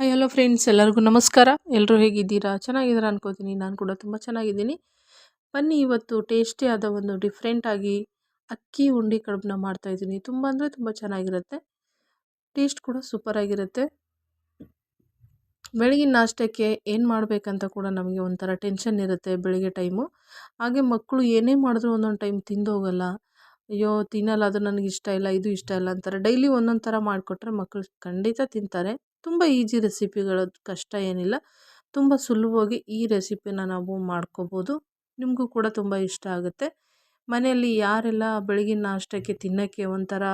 Hi hello friends ಎಲ್ಲರಿಗೂ ನಮಸ್ಕಾರ. ಎಲ್ಲರೂ ಹೇಗಿದ್ದೀರಾ? ಚೆನ್ನಾಗಿದ್ದೀರಾ ಅನ್ಕೋತೀನಿ. ನಾನು ಕೂಡ ತುಂಬ ಚೆನ್ನಾಗಿದ್ದೀನಿ. ಬನ್ನಿ, ಇವತ್ತು ಟೇಸ್ಟಿ ಆದ ಒಂದು ಡಿಫ್ರೆಂಟಾಗಿ ಅಕ್ಕಿ, ಉಂಡೆ ಕಡುಬನ್ನ ಮಾಡ್ತಾಯಿದ್ದೀನಿ ತುಂಬ ಅಂದರೆ ತುಂಬ ಚೆನ್ನಾಗಿರುತ್ತೆ. ಟೇಸ್ಟ್ ಕೂಡ ಸೂಪರಾಗಿರುತ್ತೆ ಬೆಳಗಿನ ನಾಷ್ಟಕ್ಕೆ ಏನು ಮಾಡಬೇಕಂತ ಕೂಡ ನಮಗೆ ಒಂಥರ ಟೆನ್ಷನ್ ಇರುತ್ತೆ ಬೆಳಿಗ್ಗೆ ಟೈಮು ಹಾಗೆ ಮಕ್ಕಳು ಏನೇ ಮಾಡಿದ್ರು ಒಂದೊಂದು ಟೈಮ್ ತಿಂದು ಹೋಗಲ್ಲ. ಅಯ್ಯೋ, ತಿನ್ನಲ್ಲ, ಅದು ನನಗೆ ಇಷ್ಟ ಇಲ್ಲ, ಇದು ಇಷ್ಟ ಇಲ್ಲ ಅಂತಾರೆ. ಡೈಲಿ ಒಂದೊಂದು ಥರ ಮಾಡಿಕೊಟ್ರೆ ಮಕ್ಕಳು ಖಂಡಿತ ತಿಂತಾರೆ. ತುಂಬ ಈಜಿ ರೆಸಿಪಿಗಳು ಕಷ್ಟ ಏನಿಲ್ಲ. ತುಂಬ ಸುಲಭವಾಗಿ ಈ ರೆಸಿಪಿನ ನಾವು ಮಾಡ್ಕೋಬೋದು. ನಿಮಗೂ ಕೂಡ ತುಂಬ ಇಷ್ಟ ಆಗುತ್ತೆ. ಮನೆಯಲ್ಲಿ ಯಾರೆಲ್ಲ ಬೆಳಗಿನ ನಾಷ್ಟಕ್ಕೆ ತಿನ್ನೋಕ್ಕೆ ಒಂಥರ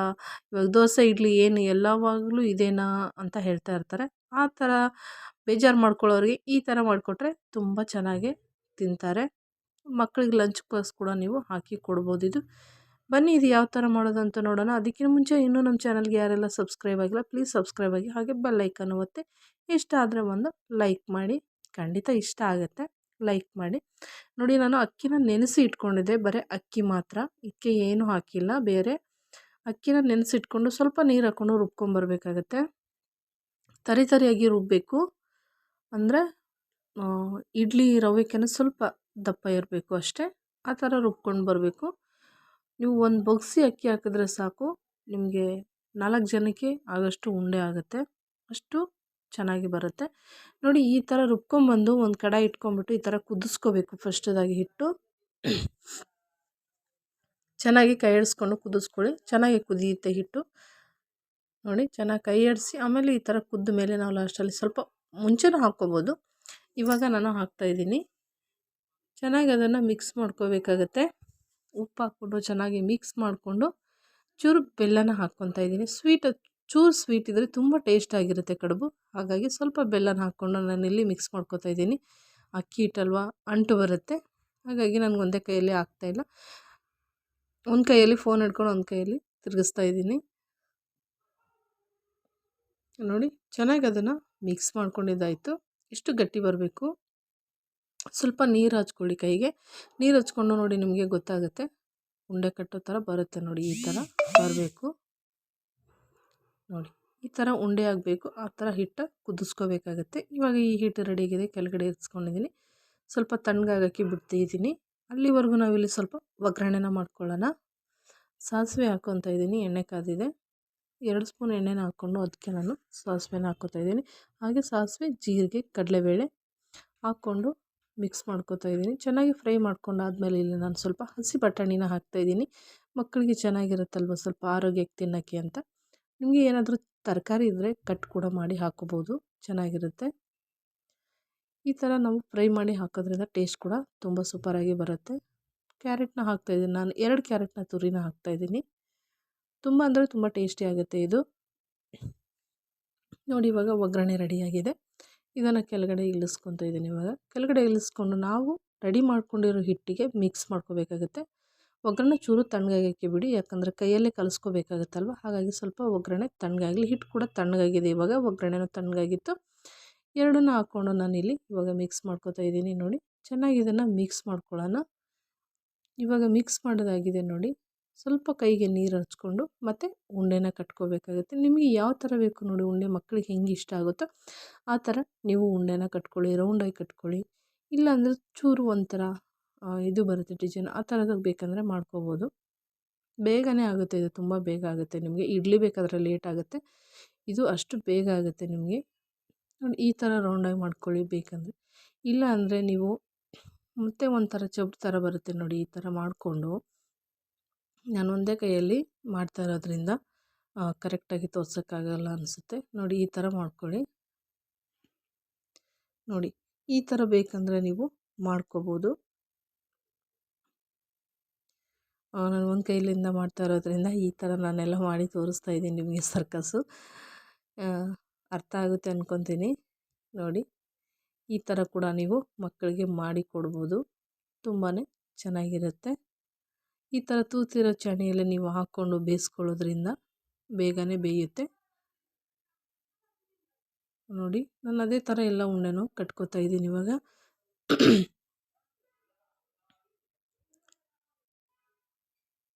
ಇವಾಗ ದೋಸೆ, ಇಡ್ಲಿ ಏನು ಎಲ್ಲವಾಗಲೂ ಇದೇನಾ ಅಂತ ಹೇಳ್ತಾ ಇರ್ತಾರೆ. ಆ ಥರ ಬೇಜಾರು ಮಾಡ್ಕೊಳ್ಳೋರಿಗೆ ಈ ಥರ ಮಾಡಿಕೊಟ್ರೆ ತುಂಬ ಚೆನ್ನಾಗಿ ತಿಂತಾರೆ. ಮಕ್ಕಳಿಗೆ ಲಂಚ್ ಬಾಕ್ಸ್ ಕೂಡ ನೀವು ಹಾಕಿ ಕೊಡ್ಬೋದು ಇದು. ಬನ್ನಿ ಇದು ಯಾವ ಥರ ಮಾಡೋದು ಅಂತ ನೋಡೋಣ. ಅದಕ್ಕಿಂತ ಮುಂಚೆ ಇನ್ನೂ ನಮ್ಮ ಚಾನಲ್ಗೆ ಯಾರೆಲ್ಲ ಸಬ್ಸ್ಕ್ರೈಬ್ ಆಗಿಲ್ಲ, ಪ್ಲೀಸ್ ಸಬ್ಸ್ಕ್ರೈಬ್ ಆಗಿ ಹಾಗೆ ಬೆಲ್ಲೈಕನ್ ಒತ್ತಿ. ಇಷ್ಟ ಆದರೆ ಒಂದು ಲೈಕ್ ಮಾಡಿ. ಖಂಡಿತ ಇಷ್ಟ ಆಗುತ್ತೆ, ಲೈಕ್ ಮಾಡಿ. ನೋಡಿ, ನಾನು ಅಕ್ಕಿನ ನೆನೆಸಿ ಇಟ್ಕೊಂಡಿದ್ದೆ, ಬರೀ ಅಕ್ಕಿ ಮಾತ್ರ. ಇದಕ್ಕೆ ಏನು ಹಾಕಿಲ್ಲ, ಬೇರೆ ಅಕ್ಕಿನ ನೆನೆಸಿಟ್ಕೊಂಡು ಸ್ವಲ್ಪ ನೀರು ಹಾಕ್ಕೊಂಡು ರುಬ್ಕೊಂಬರ್ಬೇಕಾಗತ್ತೆ. ತರಿ ತರಿಯಾಗಿ ರುಬ್ಬಬೇಕು ಅಂದರೆ ಇಡ್ಲಿ ರವೆಕ್ಕಿಂತ ಸ್ವಲ್ಪ ದಪ್ಪ ಇರಬೇಕು ಅಷ್ಟೇ. ಆ ಥರ ರುಬ್ಕೊಂಡು ಬರಬೇಕು. ನೀವು ಒಂದು ಬಗ್ಸಿ ಅಕ್ಕಿ ಹಾಕಿದ್ರೆ ಸಾಕು, ನಿಮಗೆ ನಾಲ್ಕು ಜನಕ್ಕೆ ಆಗೋಷ್ಟು ಉಂಡೆ ಆಗುತ್ತೆ, ಅಷ್ಟು ಚೆನ್ನಾಗಿ ಬರುತ್ತೆ. ನೋಡಿ, ಈ ಥರ ರುಬ್ಕೊಂಬಂದು ಒಂದು ಕಡಾಯಿ ಇಟ್ಕೊಂಬಿಟ್ಟು ಈ ಥರ ಕುದಿಸ್ಕೋಬೇಕು ಫಸ್ಟದಾಗಿ ಹಿಟ್ಟು. ಚೆನ್ನಾಗಿ ಕೈ ಆಡಿಸ್ಕೊಂಡು ಕುದಿಸ್ಕೊಳ್ಳಿ, ಚೆನ್ನಾಗಿ ಕುದಿಯುತ್ತೆ ಹಿಟ್ಟು. ನೋಡಿ, ಚೆನ್ನಾಗಿ ಕೈ ಆಡಿಸಿ ಆಮೇಲೆ ಈ ಥರ ಕುದ್ದ ಮೇಲೆ ನಾವು ಲಾಸ್ಟಲ್ಲಿ ಸ್ವಲ್ಪ ಮುಂಚೆನೂ ಹಾಕ್ಕೋಬೋದು. ಇವಾಗ ನಾನು ಹಾಕ್ತಾಯಿದ್ದೀನಿ ಚೆನ್ನಾಗಿ ಅದನ್ನು ಮಿಕ್ಸ್ ಮಾಡ್ಕೋಬೇಕಾಗತ್ತೆ. ಉಪ್ಪು ಹಾಕ್ಕೊಂಡು ಚೆನ್ನಾಗಿ ಮಿಕ್ಸ್ ಮಾಡಿಕೊಂಡು ಚೂರು ಬೆಲ್ಲನ ಹಾಕ್ಕೊತಾ ಇದ್ದೀನಿ. ಸ್ವೀಟ್ ಚೂರು ಸ್ವೀಟ್ ಇದ್ದರೆ ತುಂಬ ಟೇಸ್ಟ್ ಆಗಿರುತ್ತೆ ಕಡುಬು. ಹಾಗಾಗಿ ಸ್ವಲ್ಪ ಬೆಲ್ಲನ ಹಾಕ್ಕೊಂಡು ನಾನಿಲ್ಲಿ ಮಿಕ್ಸ್ ಮಾಡ್ಕೊತಾ ಇದ್ದೀನಿ. ಅಕ್ಕಿ ಹಿಟ್ಟಲ್ವ ಅಂಟು ಬರುತ್ತೆ. ಹಾಗಾಗಿ ನನಗೆ ಒಂದೇ ಕೈಯಲ್ಲಿ ಆಗ್ತಾಯಿಲ್ಲ ಒಂದು ಕೈಯಲ್ಲಿ ಫೋನ್ ಹಿಡ್ಕೊಂಡು ಒಂದು ಕೈಯಲ್ಲಿ ತಿರುಗಿಸ್ತಾ ಇದ್ದೀನಿ. ನೋಡಿ, ಚೆನ್ನಾಗಿ ಅದನ್ನು ಮಿಕ್ಸ್ ಮಾಡ್ಕೊಂಡಿದ್ದಾಯಿತು. ಎಷ್ಟು ಗಟ್ಟಿ ಬರಬೇಕು. ಸ್ವಲ್ಪ ನೀರು ಹಚ್ಕೊಳ್ಳಿ ಕೈಗೆ. ನೀರು ಹಚ್ಕೊಂಡು ನೋಡಿ ನಿಮಗೆ ಗೊತ್ತಾಗುತ್ತೆ. ಉಂಡೆ ಕಟ್ಟೋ ಥರ ಬರುತ್ತೆ ನೋಡಿ ಈ ಥರ ಬರಬೇಕು. ನೋಡಿ ಈ ಥರ ಉಂಡೆ ಆಗಬೇಕು. ಆ ಥರ ಹಿಟ್ಟು ಕುದಿಸ್ಕೋಬೇಕಾಗತ್ತೆ. ಇವಾಗ ಈ ಹಿಟ್ಟು ರೆಡಿಯಾಗಿದೆ ಕೆಳಗಡೆ ಇರಿಸ್ಕೊಂಡಿದ್ದೀನಿ ಸ್ವಲ್ಪ ತಣ್ಣಗಾಗಕ್ಕೆ ಬಿಡ್ತಿದ್ದೀನಿ. ಅಲ್ಲಿವರೆಗೂ ನಾವಿಲ್ಲಿ ಸ್ವಲ್ಪ ಒಗ್ಗರಣೆನ ಮಾಡ್ಕೊಳ್ಳೋಣ. ಸಾಸಿವೆ ಹಾಕ್ಕೊತಾ ಇದ್ದೀನಿ. ಎಣ್ಣೆ ಕಾದಿದೆ. ಎರಡು ಸ್ಪೂನ್ ಎಣ್ಣೆನ ಹಾಕ್ಕೊಂಡು ಅದಕ್ಕೆ ನಾನು ಸಾಸಿವೆನ ಹಾಕ್ಕೊತಾ ಇದ್ದೀನಿ. ಹಾಗೆ ಸಾಸಿವೆ, ಜೀರಿಗೆ, ಕಡಲೆಬೇಳೆ ಹಾಕ್ಕೊಂಡು ಮಿಕ್ಸ್ ಮಾಡ್ಕೋತಾ ಇದ್ದೀನಿ. ಚೆನ್ನಾಗಿ ಫ್ರೈ ಮಾಡ್ಕೊಂಡಾದ್ಮೇಲೆ ಇಲ್ಲಿ ನಾನು ಸ್ವಲ್ಪ ಹಸಿ ಬಟಾಣಿನ ಹಾಕ್ತಾಯಿದ್ದೀನಿ ಮಕ್ಕಳಿಗೆ ಚೆನ್ನಾಗಿರುತ್ತಲ್ವ ಸ್ವಲ್ಪ ಆರೋಗ್ಯಕ್ಕೆ ತಿನ್ನೋಕ್ಕೆ ಅಂತ. ನಿಮಗೆ ಏನಾದರೂ ತರಕಾರಿ ಇದ್ದರೆ ಕಟ್ ಕೂಡ ಮಾಡಿ ಹಾಕೋಬೋದು ಚೆನ್ನಾಗಿರುತ್ತೆ. ಈ ಥರ ನಾವು ಫ್ರೈ ಮಾಡಿ ಹಾಕೋದ್ರಿಂದ ಟೇಸ್ಟ್ ಕೂಡ ತುಂಬ ಸೂಪರಾಗಿ ಬರುತ್ತೆ. ಕ್ಯಾರೆಟ್ನ ಹಾಕ್ತಾಯಿದ್ದೀನಿ ನಾನು ಎರಡು ಕ್ಯಾರೆಟ್ನ ತುರಿನ ಹಾಕ್ತಾಯಿದ್ದೀನಿ ತುಂಬ ಅಂದರೆ ತುಂಬ ಟೇಸ್ಟಿ ಆಗುತ್ತೆ ಇದು. ನೋಡಿ ಇವಾಗ ಒಗ್ಗರಣೆ ರೆಡಿಯಾಗಿದೆ ಇದನ್ನು ಕೆಳಗಡೆ ಇಳಿಸ್ಕೊತ ಇದ್ದೀನಿ ಇವಾಗ. ಕೆಳಗಡೆ ಇಳಿಸ್ಕೊಂಡು ನಾವು ರೆಡಿ ಮಾಡ್ಕೊಂಡಿರೋ ಹಿಟ್ಟಿಗೆ ಮಿಕ್ಸ್ ಮಾಡ್ಕೋಬೇಕಾಗುತ್ತೆ. ಒಗ್ಗರಣೆ ಚೂರು ತಣ್ಣಗಾಗಕ್ಕೆ ಬಿಡಿ ಯಾಕಂದರೆ ಕೈಯಲ್ಲೇ ಕಲಿಸ್ಕೋಬೇಕಾಗತ್ತಲ್ವ? ಹಾಗಾಗಿ ಸ್ವಲ್ಪ ಒಗ್ಗರಣೆ ತಣ್ಣಗಾಗಲಿ, ಹಿಟ್ಟು ಕೂಡ ತಣ್ಣಗಾಗಿದೆ ಇವಾಗ, ಒಗ್ಗರಣೆನೂ ತಣ್ಣಗಾಗಿತ್ತು. ಎರಡನ್ನೂ ಹಾಕ್ಕೊಂಡು ನಾನಿಲ್ಲಿ ಇವಾಗ ಮಿಕ್ಸ್ ಮಾಡ್ಕೋತಾ ಇದ್ದೀನಿ ನೋಡಿ. ಚೆನ್ನಾಗಿ ಇದನ್ನು ಮಿಕ್ಸ್ ಮಾಡ್ಕೊಳ್ಳೋಣ. ಇವಾಗ ಮಿಕ್ಸ್ ಮಾಡೋದಾಗಿದೆ ನೋಡಿ. ಸ್ವಲ್ಪ ಕೈಗೆ ನೀರು ಹಚ್ಕೊಂಡು ಮತ್ತು ಉಂಡೆನ ಕಟ್ಕೋಬೇಕಾಗುತ್ತೆ. ನಿಮಗೆ ಯಾವ ಥರ ಬೇಕು ನೋಡಿ, ಉಂಡೆ ಮಕ್ಕಳಿಗೆ ಹೆಂಗೆ ಇಷ್ಟ ಆಗುತ್ತೋ ಆ ಥರ ನೀವು ಉಂಡೆನ ಕಟ್ಕೊಳ್ಳಿ ರೌಂಡಾಗಿ ಕಟ್ಕೊಳ್ಳಿ. ಇಲ್ಲಾಂದರೆ ಚೂರು ಒಂಥರ ಇದು ಬರುತ್ತೆ ಡಿಸೈನ್ ಆ ಥರದಾಗ ಬೇಕಂದರೆ ಮಾಡ್ಕೋಬೋದು. ಬೇಗನೆ ಆಗುತ್ತೆ, ಇದು ತುಂಬ ಬೇಗ ಆಗುತ್ತೆ ನಿಮಗೆ. ಇಡ್ಲಿ ಬೇಕಾದರೆ ಲೇಟ್ ಆಗುತ್ತೆ. ಇದು ಅಷ್ಟು ಬೇಗ ಆಗುತ್ತೆ ನಿಮಗೆ. ನೋಡಿ, ಈ ಥರ ರೌಂಡಾಗಿ ಮಾಡ್ಕೊಳ್ಳಿ ಬೇಕಂದರೆ. ಇಲ್ಲ ಅಂದರೆ ನೀವು ಮತ್ತೆ ಒಂಥರ ಚೌಟ್ ಥರ ಬರುತ್ತೆ ನೋಡಿ, ಈ ಥರ ಮಾಡಿಕೊಂಡು. ನಾನು ಒಂದೇ ಕೈಯಲ್ಲಿ ಮಾಡ್ತಾ ಇರೋದ್ರಿಂದ ಕರೆಕ್ಟಾಗಿ ತೋರ್ಸೋಕ್ಕಾಗಲ್ಲ ಅನಿಸುತ್ತೆ. ನೋಡಿ, ಈ ಥರ ಮಾಡ್ಕೊಳ್ಳಿ. ನೋಡಿ, ಈ ಥರ ಬೇಕಂದರೆ ನೀವು ಮಾಡ್ಕೋಬೋದು. ನಾನು ಒಂದು ಕೈಲಿಂದ ಮಾಡ್ತಾ ಇರೋದ್ರಿಂದ ಈ ಥರ ನಾನೆಲ್ಲ ಮಾಡಿ ತೋರಿಸ್ತಾ ಇದ್ದೀನಿ ನಿಮಗೆ ಸರ್ಕಸ್ಸು. ಅರ್ಥ ಆಗುತ್ತೆ ಅಂದ್ಕೊತೀನಿ ನೋಡಿ, ಈ ಥರ ಕೂಡ ನೀವು ಮಕ್ಕಳಿಗೆ ಮಾಡಿ ಕೊಡ್ಬೋದು. ತುಂಬಾ ಚೆನ್ನಾಗಿರುತ್ತೆ. ಈ ಥರ ತೂತಿರೋ ಚಣಿಯಲ್ಲಿ ನೀವು ಹಾಕ್ಕೊಂಡು ಬೇಯಿಸ್ಕೊಳ್ಳೋದ್ರಿಂದ ಬೇಗನೆ ಬೇಯುತ್ತೆ. ನೋಡಿ, ನಾನು ಅದೇ ಥರ ಎಲ್ಲ ಉಂಡೆನೂ ಕಟ್ಕೋತಾ ಇದ್ದೀನಿ ಇವಾಗ.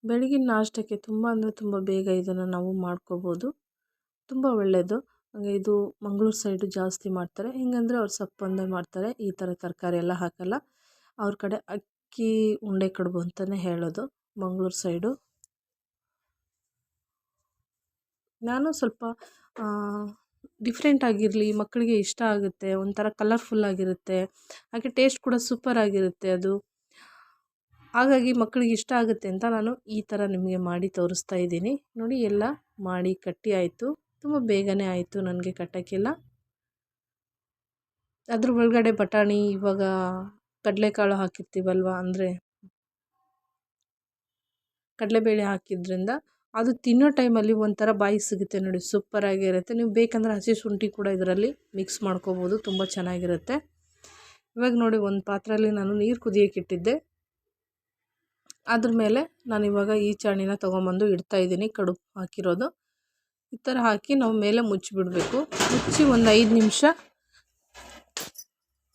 ಬೆಳಗಿನ ನಾಷ್ಟಕ್ಕೆ ತುಂಬ ಅಂದರೆ ತುಂಬ ಬೇಗ ಇದನ್ನು ನಾವು ಮಾಡ್ಕೋಬೋದು. ತುಂಬ ಒಳ್ಳೆಯದು ಹಾಗೆ ಇದು ಮಂಗಳೂರು ಸೈಡು ಜಾಸ್ತಿ ಮಾಡ್ತಾರೆ. ಹೆಂಗಂದರೆ ಅವ್ರು ಸಪ್ಪಂದೆ ಮಾಡ್ತಾರೆ. ಈ ಥರ ತರಕಾರಿ ಎಲ್ಲ ಹಾಕಲ್ಲ. ಅವ್ರ ಕಡೆ ಅಕ್ಕಿ ಉಂಡೆ ಕಡುಬು ಅಂತಲೇ ಹೇಳೋದು. ಮಂಗಳೂರು ಸೈಡು. ನಾನು ಸ್ವಲ್ಪ ಡಿಫ್ರೆಂಟ್ ಆಗಿರಲಿ ಮಕ್ಕಳಿಗೆ ಇಷ್ಟ ಆಗುತ್ತೆ, ಒಂಥರ ಕಲರ್ಫುಲ್ ಆಗಿರುತ್ತೆ, ಹಾಗೆ ಟೇಸ್ಟ್ ಕೂಡ ಸೂಪರ್ ಆಗಿರುತ್ತೆ ಅದು. ಹಾಗಾಗಿ ಮಕ್ಕಳಿಗೆ ಇಷ್ಟ ಆಗುತ್ತೆ ಅಂತ ನಾನು ಈ ಥರ ನಿಮಗೆ ಮಾಡಿ ತೋರಿಸ್ತಾ ಇದ್ದೀನಿ. ನೋಡಿ ಎಲ್ಲ ಮಾಡಿ ಕಟ್ಟಿ ಆಯಿತು. ತುಂಬ ಬೇಗನೆ ಆಯಿತು ನನಗೆ ಕಟ್ಟೋಕ್ಕೆಲ್ಲ. ಅದ್ರ ಒಳಗಡೆ ಬಟಾಣಿ, ಇವಾಗ ಕಡಲೆಕಾಳು ಹಾಕಿರ್ತೀವಲ್ವ, ಅಂದರೆ ಕಡಲೆಬೇಳೆ ಹಾಕಿದ್ರಿಂದ ಅದು ತಿನ್ನೋ ಟೈಮಲ್ಲಿ ಒಂಥರ ಬಾಯಿ ಸಿಗುತ್ತೆ ನೋಡಿ, ಸೂಪರಾಗಿರುತ್ತೆ. ನೀವು ಬೇಕಂದರೆ ಹಸಿ ಶುಂಠಿ ಕೂಡ ಇದರಲ್ಲಿ ಮಿಕ್ಸ್ ಮಾಡ್ಕೋಬೋದು, ತುಂಬ ಚೆನ್ನಾಗಿರುತ್ತೆ. ಇವಾಗ ನೋಡಿ, ಒಂದು ಪಾತ್ರೆಯಲ್ಲಿ ನಾನು ನೀರು ಕುದಿಯೋಕೆ ಇಟ್ಟಿದ್ದೆ. ಅದ್ರ ಮೇಲೆ ನಾನು ಇವಾಗ ಈ ಚಾಣಿನ ತೊಗೊಂಬಂದು ಇಡ್ತಾಯಿದ್ದೀನಿ ಕಡುಬು ಹಾಕಿರೋದು. ಈ ಥರ ಹಾಕಿ ನಾವು ಮೇಲೆ ಮುಚ್ಚಿಬಿಡಬೇಕು. ಮುಚ್ಚಿ ಒಂದು ಐದು ನಿಮಿಷ,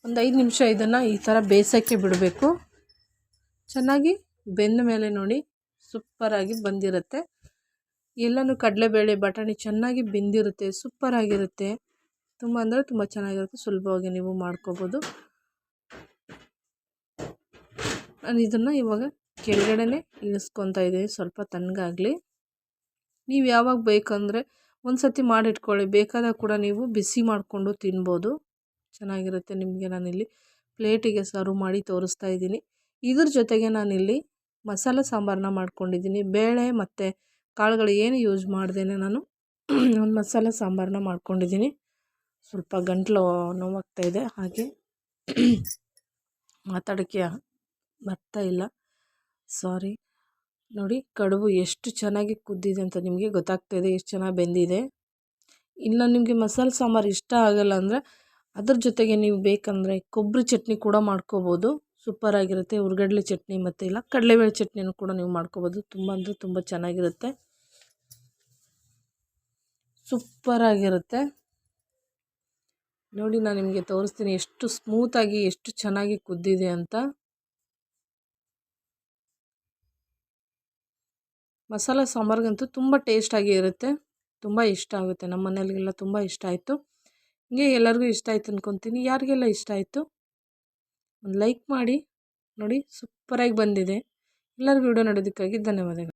ಒಂದು ಐದು ನಿಮಿಷ ಇದನ್ನು ಈ ಥರ ಬೇಯಿಸೋಕ್ಕೆ ಬಿಡಬೇಕು. ಚೆನ್ನಾಗಿ ಬೆಂದ ಮೇಲೆ ನೋಡಿ ಸೂಪರಾಗಿ ಬಂದಿರುತ್ತೆ. ಎಲ್ಲನೂ ಕಡಲೆಬೇಳೆ ಬಟಾಣಿ ಚೆನ್ನಾಗಿ ಬೆಂದಿರುತ್ತೆ ಸೂಪ್ಪರಾಗಿರುತ್ತೆ ತುಂಬ ಅಂದರೆ ತುಂಬ ಚೆನ್ನಾಗಿರುತ್ತೆ. ಸುಲಭವಾಗಿ ನೀವು ಮಾಡ್ಕೋಬೋದು. ನಾನು ಇದನ್ನು ಇವಾಗ ಕೆಳಗಡೆನೇ ಇಳಿಸ್ಕೊತಾ ಇದ್ದೀನಿ. ಸ್ವಲ್ಪ ತಣ್ಣಗಾಗಲಿ. ನೀವು ಯಾವಾಗ ಬೇಕಂದರೆ ಒಂದು ಸತಿ ಮಾಡಿಟ್ಕೊಳ್ಳಿ. ಬೇಕಾದಾಗ ಕೂಡ ನೀವು ಬಿಸಿ ಮಾಡಿಕೊಂಡು ತಿನ್ಬೋದು. ಚೆನ್ನಾಗಿರುತ್ತೆ ನಿಮಗೆ ನಾನಿಲ್ಲಿ ಪ್ಲೇಟಿಗೆ ಸರ್ವ್ ಮಾಡಿ ತೋರಿಸ್ತಾ ಇದ್ದೀನಿ. ಇದ್ರ ಜೊತೆಗೆ ನಾನಿಲ್ಲಿ ಮಸಾಲೆ ಸಾಂಬಾರನ್ನ ಮಾಡ್ಕೊಂಡಿದ್ದೀನಿ. ಬೇಳೆ ಮತ್ತು ಕಾಳುಗಳು ಏನು ಯೂಸ್ ಮಾಡ್ದೇನೆ ನಾನು. ಒಂದು ಮಸಾಲೆ ಸಾಂಬಾರನ್ನ ಮಾಡ್ಕೊಂಡಿದ್ದೀನಿ. ಸ್ವಲ್ಪ ಗಂಟಲು ನೋವಾಗ್ತಾಯಿದೆ ಹಾಗೆ ಮಾತಾಡೋಕ್ಕೆ ಬರ್ತಾ ಇಲ್ಲ. ಸಾರಿ. ನೋಡಿ, ಕಡುಬು ಎಷ್ಟು ಚೆನ್ನಾಗಿ ಕುದ್ದಿದೆ ಅಂತ ನಿಮಗೆ ಗೊತ್ತಾಗ್ತಾಯಿದೆ ಎಷ್ಟು ಚೆನ್ನಾಗಿ ಬೆಂದಿದೆ. ಇನ್ನು ನಿಮಗೆ ಮಸಾಲೆ ಸಾಂಬಾರು ಇಷ್ಟ ಆಗಲ್ಲ ಅಂದರೆ ಅದ್ರ ಜೊತೆಗೆ ನೀವು ಬೇಕಂದರೆ ಕೊಬ್ಬರಿ ಚಟ್ನಿ ಕೂಡ ಮಾಡ್ಕೋಬೋದು. ಸೂಪರಾಗಿರುತ್ತೆ. ಹುರ್ಗಡ್ಲೆ ಚಟ್ನಿ ಮತ್ತು ಇಲ್ಲ, ಕಡಲೆಬೇಳೆ ಚಟ್ನಿನೂ ಕೂಡ ನೀವು ಮಾಡ್ಕೋಬೋದು. ತುಂಬ ಅಂದರೆ ತುಂಬ ಚೆನ್ನಾಗಿರುತ್ತೆ. ಸೂಪರಾಗಿರುತ್ತೆ. ನೋಡಿ ನಾನು ನಿಮಗೆ ತೋರಿಸ್ತೀನಿ ಎಷ್ಟು ಸ್ಮೂತಾಗಿ ಎಷ್ಟು ಚೆನ್ನಾಗಿ ಕುದ್ದಿದೆ ಅಂತ. ಮಸಾಲ ಸಾಂಬಾರ್ಗಂತೂ ತುಂಬ ಟೇಸ್ಟಾಗಿ ಇರುತ್ತೆ. ತುಂಬ ಇಷ್ಟ ಆಗುತ್ತೆ. ನಮ್ಮ ಮನೆಯಲ್ಲಿಗೆಲ್ಲ ತುಂಬ ಇಷ್ಟ ಆಯಿತು. ಹಿಂಗೆ ಎಲ್ಲರಿಗೂ ಇಷ್ಟ ಆಯ್ತು ಅಂದ್ಕೊತೀನಿ ಯಾರಿಗೆಲ್ಲ ಇಷ್ಟ ಆಯಿತು? ಒಂದು ಲೈಕ್ ಮಾಡಿ ನೋಡಿ ಸೂಪರಾಗಿ ಬಂದಿದೆ. ಎಲ್ಲರಿಗೂ ವಿಡಿಯೋ ನೋಡೋದಕ್ಕಾಗಿ ಧನ್ಯವಾದಗಳು.